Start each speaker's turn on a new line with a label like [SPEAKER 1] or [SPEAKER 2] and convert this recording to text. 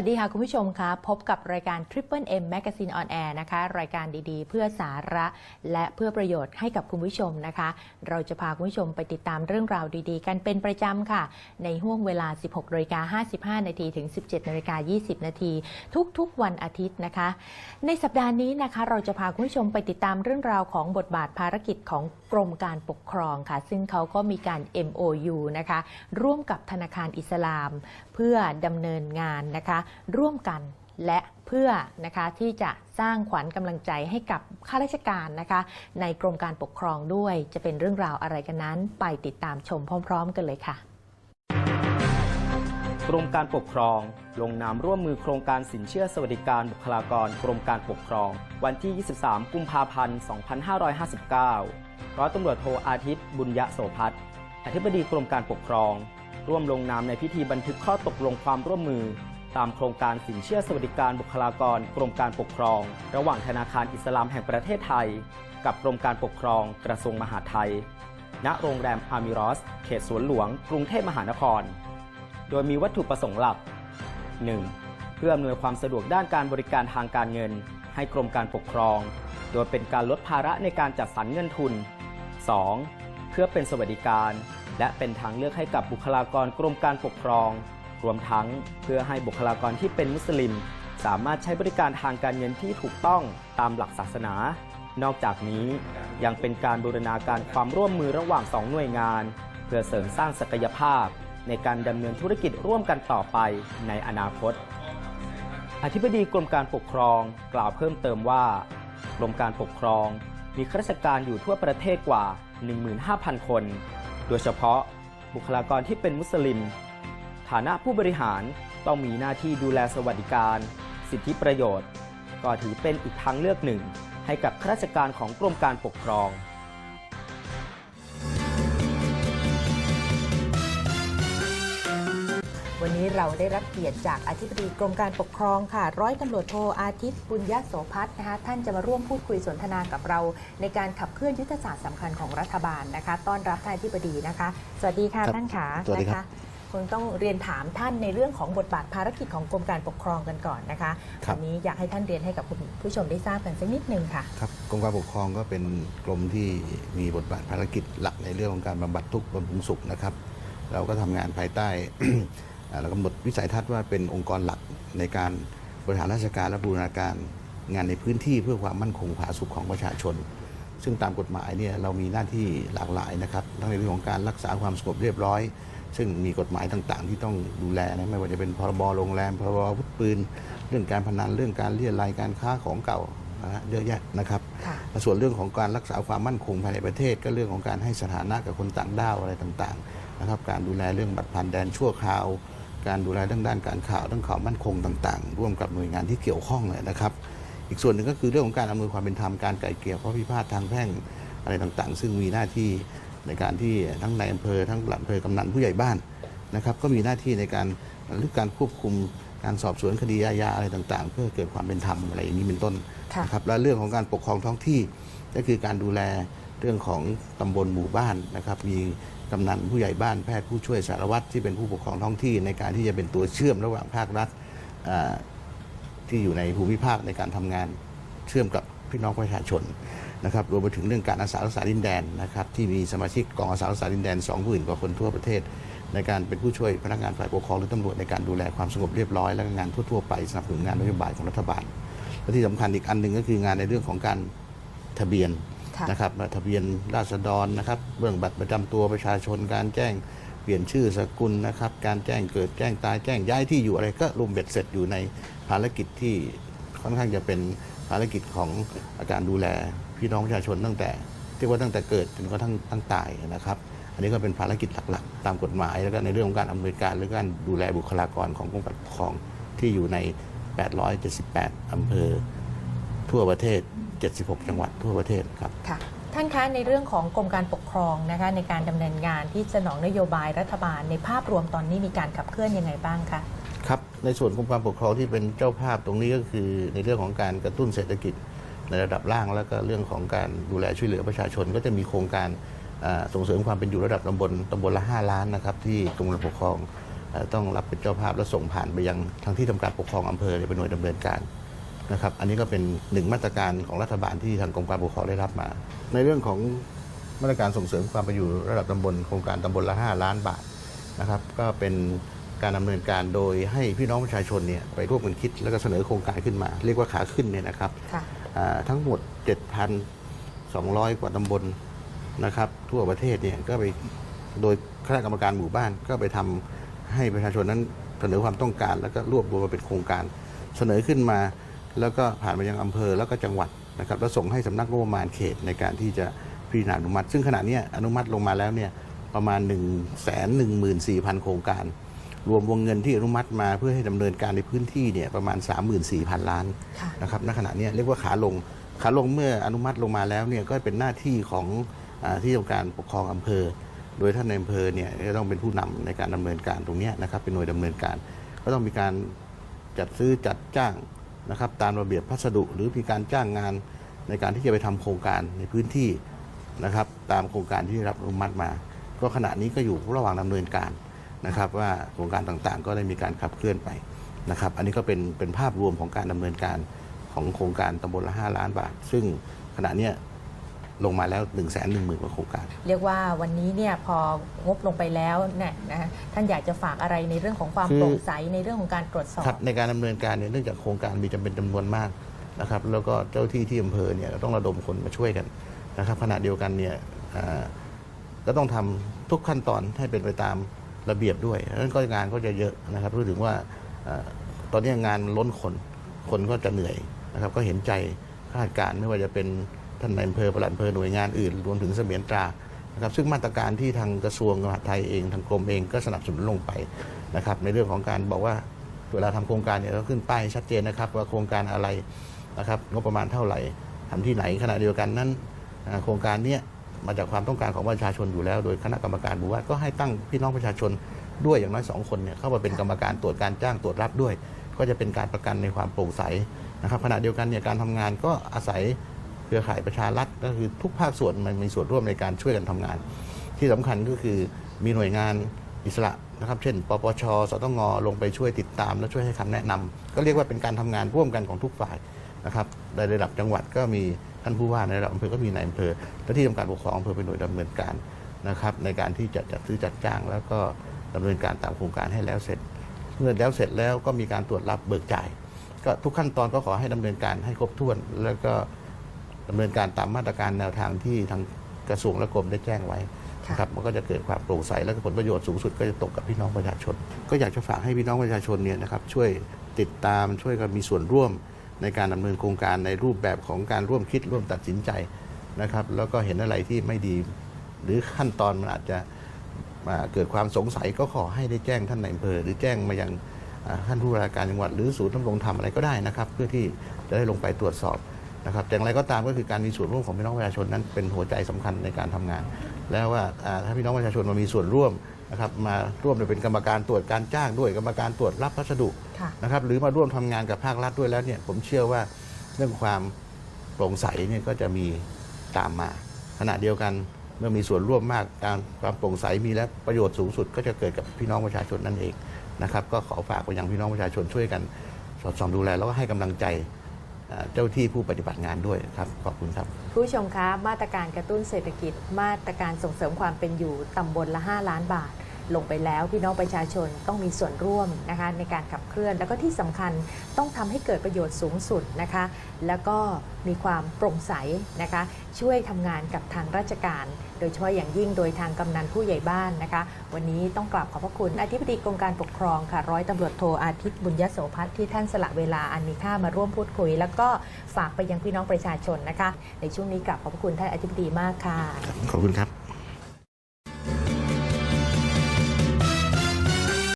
[SPEAKER 1] วัสดีค่ะ คุณผู้ชมคะพบกับรายการ Triple M Magazine on Air นะคะ รายการดีๆ เพื่อสาระและเพื่อประโยชน์ให้กับคุณผู้ชมนะคะ เราจะพาคุณผู้ชมไปติดตามเรื่องราวดีๆ กันเป็นประจำค่ะ ในห่วงเวลา 16นาฬิกา55 นาทีถึง 17นาฬิกา20 นาทีทุกๆ วันอาทิตย์นะคะ ในสัปดาห์นี้นะคะเราจะพาคุณผู้ชมไปติดตามเรื่องราวของบทบาทภารกิจของกรมการปกครองค่ะ ซึ่งเขาก็มีการ MOU นะคะร่วมกับธนาคารอิสลาม เพื่อดำเนินงานนะคะร่วมกันและเพื่อนะคะที่จะสร้างขวัญกำลังใจให้กับข้าราชการนะคะ ในกรมการปกครองด้วยจะเป็นเรื่องราวอะไรกันนั้น ไปติดตามชมพร้อม ๆ กันเลยค่ะ
[SPEAKER 2] กรมการปกครอง ลงนามร่วมมือโครงการสินเชื่อสวัสดิการบุคลากรกรมการปกครอง วันที่ 23 กุมภาพันธ์ 2559 ร้อยตำรวจโทอาทิตย์ บุญยะโสพัฒน์อธิบดีกรมการปกครอง ร่วมลงนามในพิธีบันทึกข้อตกลงความร่วมมือ ตามโครงการสินเชื่อสวัสดิการบุคลากรกรมการปกครอง ระหว่างธนาคารอิสลามแห่งประเทศไทย กับกรมการปกครองกระทรวงมหาดไทย ณโรงแรมอามิรอส เขตสวนหลวง กรุงเทพมหานคร โดยมีวัตถุประสงค์หลัก 1. เพื่ออำนวยความสะดวกด้านการบริการทางการเงิน ให้กรมการปกครอง โดยเป็นการลดภาระในการจัดสรรเงินทุน 2. เพื่อเป็นสวัสดิการ และเป็นทางเลือกให้กับบุคลากรกรมการปกครอง รวมทั้งเพื่อให้บุคลากรที่เป็นมุสลิม สามารถใช้บริการทางการเงินที่ถูกต้องตามหลักศาสนา นอกจากนี้ยังเป็นการบูรณาการความร่วมมือระหว่างสองหน่วยงาน เพื่อเสริมสร้างศักยภาพ ในการดำเนินธุรกิจร่วมกันต่อไปในอนาคต อธิบดีกรมการปกครองกล่าวเพิ่มเติมว่ากรมการปกครองมีข้าราชการอยู่ทั่วประเทศกว่า 15,000 คน โดยเฉพาะบุคลากรที่เป็นมุสลิม ฐานะผู้บริหารต้องมีหน้าที่ดูแลสวัสดิการ สิทธิประโยชน์ ก็ถือเป็นอีกทางเลือกหนึ่ง ให้กับข้าราชการของกรมการปกครอง
[SPEAKER 1] วันนี้เราได้รับเกียรติจากอธิบดีกรมการปกครองค่ะ ร้อยตำรวจโทอาทิตย์บุญยโสพัฒน์นะคะท่านจะมาร่วมพูดคุยสนทนากับเรา ในการขับเคลื่อนยุทธศาสตร์สำคัญของรัฐบาลนะคะ ต้อนรับท่านอธิบดีนะคะ สวัสดีค่ะ
[SPEAKER 3] ครับ
[SPEAKER 1] ท่านขา
[SPEAKER 3] สวัสดี
[SPEAKER 1] นะ
[SPEAKER 3] ครั
[SPEAKER 1] คะ
[SPEAKER 3] บ
[SPEAKER 1] คงต้องเรียนถามท่านในเรื่องของบทบาทภารกิจของกรมการปกครองกันก่อนนะคะ
[SPEAKER 3] ครับ
[SPEAKER 1] วันนี้อยากให้ท่านเรียนให้กับคุณผู้ชมได้ทราบกันสักนิดนึงค่ะ
[SPEAKER 3] ครับกรมการปกครองก็เป็นกรมที่มีบทบาทภารกิจหลักในเรื่องของการบำบัดทุกข์บำรุงสุขนะครับ เราก็ทำงานภายใต้ อ่าเรากำหนดวิสัยทัศน์ว่าเป็นองค์กรหลักในการบริหารราชการและบูรณาการงานในพื้นที่เพื่อความมั่นคงผาสุขของประชาชน ซึ่งตามกฎหมายเนี่ยเรามีหน้าที่หลากหลายนะครับทั้งในเรื่องของการรักษาความสงบเรียบร้อย ซึ่งมีกฎหมายต่างๆ ที่ต้องดูแลนะไม่ว่าจะเป็นพรบโรงแรมพรบอาวุธปืน เรื่องการพนันเรื่องการเรียรายการค้าของเก่านะฮะเยอะแยะนะครับ
[SPEAKER 1] ค่ะ
[SPEAKER 3] ส่วนเรื่องของการรักษาความมั่นคงภายในประเทศ ก็เรื่องของการให้สถานะกับคนต่างด้าวอะไรต่างๆนะครับ การดูแลเรื่องบัตรผ่านแดนชั่วคราว การดูแลเรื่องด้านการข่าวเรื่องข่าวมั่นคงต่างๆ ร่วมกับหน่วยงานที่เกี่ยวข้องเลยนะครับ อีกส่วนหนึ่งก็คือเรื่องของการอำนวยความเป็นธรรมการไกล่เกลี่ยข้อพิพาททางแพ่งอะไรต่างๆ ซึ่งมีหน้าที่ ในการที่ทั้งในอำเภอทั้งหลังอำเภอกำนันผู้ใหญ่บ้านนะครับ ก็มีหน้าที่ในการเรื่องการควบคุมการสอบสวนคดีอาญาอะไรต่างๆ เพื่อเกิดความเป็นธรรมอะไรอย่างนี้เป็นต้น
[SPEAKER 1] ค่ะ
[SPEAKER 3] นะครับและเรื่องของการปกครองท้องที่ก็คือการดูแลเรื่องของตำบลหมู่บ้านนะครับมีกำนันผู้ใหญ่บ้านแพทย์ผู้ช่วยสารวัตรที่เป็นผู้ปกครองท้องที่ ในการที่จะเป็นตัวเชื่อมระหว่างภาครัฐอ่าที่อยู่ในภูมิภาคในการทำงานเชื่อมกับพี่น้องประชาชน นะครับรวมไปถึงเรื่องการอาสารักษาดินแดนนะครับที่มีสมาชิกกองอาสารักษาดินแดน20,000กว่าคนทั่วประเทศ ในการเป็นผู้ช่วยพนักงานฝ่ายปกครองหรือตำรวจในการดูแลความสงบเรียบร้อยและก็งานทั่วๆไปสนับสนุนงานนโยบายของรัฐบาลและที่สำคัญอีกอันหนึ่งก็คืองานในเรื่องของการทะเบียนนะครับทะเบียนราษฎรนะครับเรื่องบัตรประจำตัวประชาชนการแจ้งเปลี่ยนชื่อสกุลนะครับการแจ้งเกิดแจ้งตายแจ้งย้ายที่อยู่อะไรก็รวมเบ็ดเสร็จอยู่ในภารกิจที่ค่อนข้างจะเป็น ภารกิจของการดูแลพี่น้องประชาชนตั้งแต่เรียกว่าตั้งแต่เกิดจนกระทั่งตั้งตายนะครับ อันนี้ก็เป็นภารกิจหลักๆ ตามกฎหมาย แล้วก็ในเรื่องของการอำนวยการหรือการดูแลบุคลากรของกรมการปกครองที่อยู่ใน 878 อำเภอ ทั่วประเทศ 76 จังหวัดทั่วประเทศครับ
[SPEAKER 1] ค่ะท่านคะในเรื่องของกรมการปกครองนะคะในการดำเนินงานที่สนองนโยบายรัฐบาลในภาพรวมตอนนี้มีการขับเคลื่อนยังไงบ้างคะ
[SPEAKER 3] ครับในส่วนกรมการปกครองที่เป็นเจ้าภาพตรงนี้ก็คือในเรื่องของการกระตุ้นเศรษฐกิจในระดับล่าง แล้วก็เรื่องของการดูแลช่วยเหลือประชาชน ก็จะมีโครงการส่งเสริมความเป็นอยู่ระดับตำบลตำบลละ 5 ล้านนะครับที่กรมการปกครองต้องรับเป็นเจ้าภาพและส่งผ่านไปยังทางที่ทำการปกครองอำเภอเป็นหน่วยดำเนินการนะครับ อันนี้ก็เป็นหนึ่งมาตรการของรัฐบาลที่ทางกรมการปกครองได้รับมา ในเรื่องของมาตรการส่งเสริมความเป็นอยู่ระดับตำบลโครงการตำบลละ 5 ล้านบาทนะครับ ก็เป็น การดำเนินการโดยให้พี่น้องประชาชนเนี่ยไปร่วมกันคิดแล้วก็เสนอโครงการขึ้นมา เรียกว่าขาขึ้นเนี่ยนะครับ
[SPEAKER 1] ค่ะ
[SPEAKER 3] อ่าทั้งหมด 7,200 กว่าตำบลนะครับทั่วประเทศเนี่ยก็ไปโดยคณะกรรมการหมู่บ้านก็ไปทำให้ประชาชนนั้นเสนอความต้องการ แล้วก็รวบรวมมาเป็นโครงการ เสนอขึ้นมา แล้วก็ผ่านไปยังอำเภอแล้วก็จังหวัดนะครับแล้วส่งให้สำนักงบประมาณเขตในการที่จะพิจารณาอนุมัติ ซึ่งขณะเนี้ยอนุมัติลงมาแล้วเนี่ยประมาณ 1 1 4 0 0 0 โครงการ รวมวงเงินที่อนุมัติมาเพื่อให้ดำเนินการในพื้นที่เนี่ยประมาณ 34,000 ล้าน
[SPEAKER 1] ค่ะ
[SPEAKER 3] นะครับณขณะเนี้ยเรียกว่าขาลงขาลงเมื่ออนุมัติลงมาแล้วเนี่ยก็เป็นหน้าที่ของอาที่ทำการปกครองอำเภอ โดยท่านในอำเภอเนี่ยจะต้องเป็นผู้นำในการดำเนินการตรงเนี้ยนะครับเป็นหน่วยดำเนินการ ก็ต้องมีการจัดซื้อจัดจ้างนะครับตามระเบียบพัสดุ หรือมีการจ้างงานในการที่จะไปทำโครงการในพื้นที่นะครับตามโครงการที่ได้รับอนุมัติมา ก็ขณะนี้ก็อยู่ระหว่างดำเนินการ นะครับว่าโครงการต่างๆ ก็ได้มีการขับเคลื่อนไปนะครับ อันนี้ก็เป็นเป็นภาพรวมของการดำเนินการของโครงการตำบลละ 5 ล้านบาท ซึ่งขณะเนี้ยลงมาแล้ว1 1 0 0 0 0กว่าโครงการ
[SPEAKER 1] เรียกว่าวันนี้เนี่ยพองบลงไปแล้วเนี่ยนะท่านอยากจะฝากอะไรในเรื่องของความ
[SPEAKER 3] คือ
[SPEAKER 1] โปร่งใสในเรื่องของการตรวจสอบ
[SPEAKER 3] ครับในการดำเนินการเนี่ยเนื่องจากโครงการมีจำเป็นจำนวนมากนะครับ แล้วก็เจ้าที่ที่อำเภอเนี่ยต้องระดมคนมาช่วยกันนะครับขณะเดียวกันเนี่ยอ่าก็ต้องทำทุกขั้นตอนให้เป็นไปตาม ระเบียบด้วยนั้นก็งานก็จะเยอะนะครับรู้ถึงว่าตอนนี้งานมันล้นคน คนก็จะเหนื่อยนะครับ ก็เห็นใจข้าราชการไม่ว่าจะเป็นท่านในอำเภอปลัดอำเภอหน่วยงานอื่น รวมถึงเสมียนตรานะครับ ซึ่งมาตรการที่ทางกระทรวงมหาดไทยเองทางกรมเองก็สนับสนุนลงไปนะครับ ในเรื่องของการบอกว่าเวลาทำโครงการเนี่ยเราขึ้นป้ายชัดเจนนะครับ ว่าโครงการอะไรนะครับงบประมาณเท่าไหร่ทำที่ไหนขณะเดียวกันนั้นโครงการเนี้ย มาจากความต้องการของประชาชนอยู่แล้ว โดยคณะกรรมการหมู่บ้านก็ให้ตั้งพี่น้องประชาชนด้วยอย่างน้อยสองคนเนี่ยเข้ามาเป็นกรรมการตรวจการจ้างตรวจรับด้วย ก็จะเป็นการประกันในความโปร่งใสนะครับขณะเดียวกันเนี่ยการทำงานก็อาศัยเครือข่ายประชารัฐก็คือทุกภาคส่วนมันมีส่วนร่วมในการช่วยกันทำงาน ที่สำคัญก็คือมีหน่วยงานอิสระนะครับเช่น ปปช สตง ลงไปช่วยติดตาม และช่วยให้คำแนะนำก็เรียกว่าเป็นการทำงานร่วมกันของทุกฝ่ายนะครับในระดับจังหวัดก็มีานผู้ว่าในระดับอำเภอก็มีนายอำเภอและที่ทำการปกครองอำเภอเป็นหน่วยดำเนินการนะครับ ในการที่จะจัดซื้อจัดจ้างแล้วก็ดำเนินการตามโครงการให้แล้วเสร็จ เมื่อแล้วเสร็จแล้วก็มีการตรวจรับเบิกจ่าย ก็ทุกขั้นตอนก็ขอให้ดำเนินการให้ครบถ้วน แล้วก็ดำเนินการตามมาตรการแนวทางที่ทางกระทรวงและกรมได้แจ้งไว้
[SPEAKER 1] ค่ะ
[SPEAKER 3] นะครับมันก็จะเกิดความโปร่งใสและผลประโยชน์สูงสุดก็จะตกกับพี่น้องประชาชน ก็อยากจะฝากให้พี่น้องประชาชนเนี่ยนะครับช่วยติดตามช่วยกันมีส่วนร่วม ในการดำเนินโครงการในรูปแบบของการร่วมคิดร่วมตัดสินใจนะครับ แล้วก็เห็นอะไรที่ไม่ดี หรือขั้นตอนมันอาจจะเกิดความสงสัยก็ขอให้ได้แจ้งท่านในอำเภอหรือแจ้งมายังอ่าท่านผู้ว่าราชการจังหวัดหรือศูนย์ดำรงธรรมอะไรก็ได้นะครับ เพื่อที่จะได้ลงไปตรวจสอบนะครับอย่างไรก็ตามก็คือการมีส่วนร่วมของพี่น้องประชาชนนั้นเป็นหัวใจสำคัญในการทำงาน แล้วว่าอ่าถ้าพี่น้องประชาชนมามีส่วนร่วม นะครับมาร่วมโดยเป็นกรรมการตรวจการจ้างด้วยกรรมการตรวจรับพัสดุ
[SPEAKER 1] ค่ะ
[SPEAKER 3] นะครับหรือมาร่วมทำงานกับภาครัฐด้วยแล้วเนี่ยผมเชื่อว่าเรื่องความโปร่งใสเนี่ยก็จะมีตามมา ขณะเดียวกันเมื่อมีส่วนร่วมมากการความโปร่งใสมีและประโยชน์สูงสุด ก็จะเกิดกับพี่น้องประชาชนนั่นเองนะครับก็ขอฝากไปยังพี่น้องประชาชนช่วยกัน สอดส่องดูแลแล้วก็ให้กำลังใจอ่า เจ้าที่ผู้ปฏิบัติงานด้วยครับขอบคุณครับ
[SPEAKER 1] ผู้ชมคะมาตรการกระตุ้นเศรษฐกิจ มาตรการส่งเสริมความเป็นอยู่ตำบลละ 5 ล้านบาท ลงไปแล้วพี่น้องประชาชนต้องมีส่วนร่วมนะคะในการขับเคลื่อน แล้วก็ที่สำคัญต้องทำให้เกิดประโยชน์สูงสุดนะคะ แล้วก็มีความโปร่งใสนะคะ ช่วยทำงานกับทางราชการ โดยเฉพาะอย่างยิ่งโดยทางกำนันผู้ใหญ่บ้านนะคะ วันนี้ต้องกราบขอบพระคุณอธิบดีกรมการปกครองค่ะร้อยตำรวจโทอาทิตย์บุญยโสภัทที่ท่านสละเวลาอันมีค่ามาร่วมพูดคุย แล้วก็ฝากไปยังพี่น้องประชาชนนะคะ ในช่วงนี้กราบขอบพระคุณท่านอธิบดีมากค่ะ
[SPEAKER 3] ขอบคุณครับ